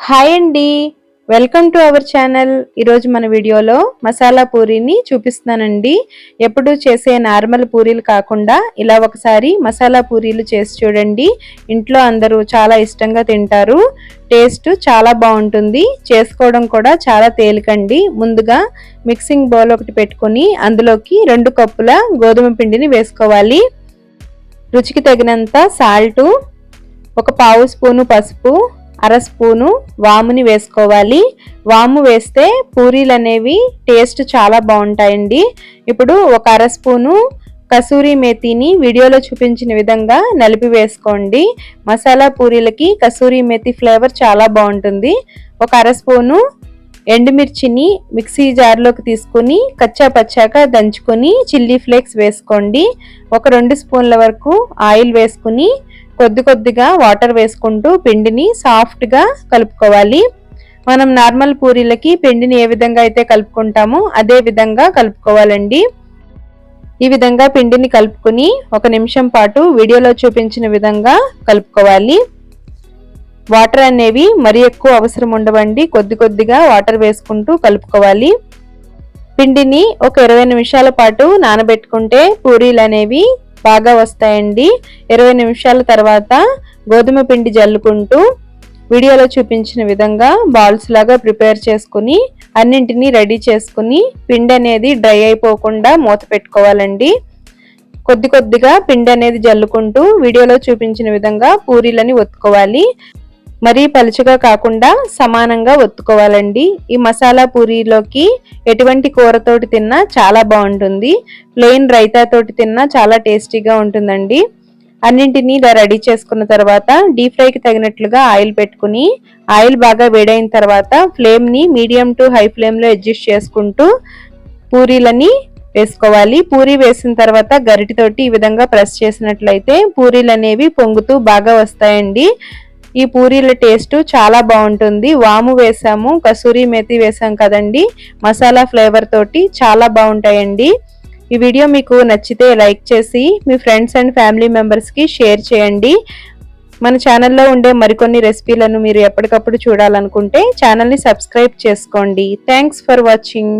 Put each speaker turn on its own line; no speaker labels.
Hi అండి. Welcome to our channel. ఈరోజు మన వీడియోలో మసాలా పూరీని చూపిస్తున్నానండి. ఎప్పుడు చేసే నార్మల్ పూరీలు కాకుండా ఇలా ఒకసారి మసాలా పూరీలు చేసి చూడండి. ఇంట్లో అందరూ చాలా ఇష్టంగా తింటారు. టేస్ట్ చాలా బాగుంటుంది. చేసుకోవడం కూడా చాలా తేలికండి. ముందుగా మిక్సింగ్ బౌల్ ఒకటి పెట్టుకొని అందులోకి రెండు కప్పుల గోధుమ పిండిని వేసుకోవాలి. రుచికి తగినంత సాల్టు ఒక పావు స్పూను పసుపు అర స్పూను వాముని వేసుకోవాలి. వాము వేస్తే పూరీలు అనేవి టేస్ట్ చాలా బాగుంటాయండి. ఇప్పుడు ఒక అర స్పూను కసూరి మేతిని వీడియోలో చూపించిన విధంగా నలిపి వేసుకోండి. మసాలా పూరీలకి కసూరి మేతి ఫ్లేవర్ చాలా బాగుంటుంది. ఒక అర స్పూను ఎండుమిర్చిని మిక్సీ జార్లోకి తీసుకుని కచ్చా పచ్చాక దంచుకొని చిల్లీ ఫ్లేక్స్ వేసుకోండి. ఒక రెండు స్పూన్ల వరకు ఆయిల్ వేసుకుని కొద్ది కొద్దిగా వాటర్ వేసుకుంటూ పిండిని సాఫ్ట్గా కలుపుకోవాలి. మనం నార్మల్ పూరీలకి పిండిని ఏ విధంగా అయితే కలుపుకుంటామో అదే విధంగా కలుపుకోవాలండి. ఈ విధంగా పిండిని కలుపుకుని ఒక నిమిషం పాటు వీడియోలో చూపించిన విధంగా కలుపుకోవాలి. వాటర్ అనేవి మరీ ఎక్కువ అవసరం ఉండవండి. కొద్ది కొద్దిగా వాటర్ వేసుకుంటూ కలుపుకోవాలి. పిండిని ఒక ఇరవై నిమిషాల పాటు నానబెట్టుకుంటే పూరీలు అనేవి బాగా వస్తాయండి. ఇరవై నిమిషాల తర్వాత గోధుమ పిండి జల్లుకుంటూ వీడియోలో చూపించిన విధంగా బాల్స్ లాగా ప్రిపేర్ చేసుకుని అన్నింటినీ రెడీ చేసుకుని పిండి అనేది డ్రై అయిపోకుండా మూత పెట్టుకోవాలండి. కొద్ది కొద్దిగా పిండి అనేది జల్లుకుంటూ వీడియోలో చూపించిన విధంగా పూరీలని ఒత్తుకోవాలి. మరీ పలుచగా కాకుండా సమానంగా ఒత్తుకోవాలండి. ఈ మసాలా పూరీలోకి ఎటువంటి కూరతోటి తిన్నా చాలా బాగుంటుంది. ప్లెయిన్ రైతాతోటి తిన్నా చాలా టేస్టీగా ఉంటుందండి. అన్నింటినీ ఇలా రెడీ చేసుకున్న తర్వాత డీప్ ఫ్రైకి తగినట్లుగా ఆయిల్ పెట్టుకుని ఆయిల్ బాగా వేడైన తర్వాత ఫ్లేమ్ని మీడియం టు హై ఫ్లేమ్లో అడ్జస్ట్ చేసుకుంటూ పూరీలని వేసుకోవాలి. పూరి వేసిన తర్వాత గరిటితోటి ఈ విధంగా ప్రెస్ చేసినట్లయితే పూరీలు అనేవి పొంగుతూ బాగా వస్తాయండి. ఈ పూరీల టేస్ట్ చాలా బాగుంటుంది. వాము వేసాము కసూరి మెతి వేసాం కదండి. మసాలా ఫ్లేవర్ తోటి చాలా బాగుంటాయండి. ఈ వీడియో మీకు నచ్చితే లైక్ చేసి మీ ఫ్రెండ్స్ అండ్ ఫ్యామిలీ మెంబర్స్కి షేర్ చేయండి. మన ఛానల్లో ఉండే మరికొన్ని రెసిపీలను మీరు ఎప్పటికప్పుడు చూడాలనుకుంటే ఛానల్ని సబ్స్క్రైబ్ చేసుకోండి. Thanks for watching.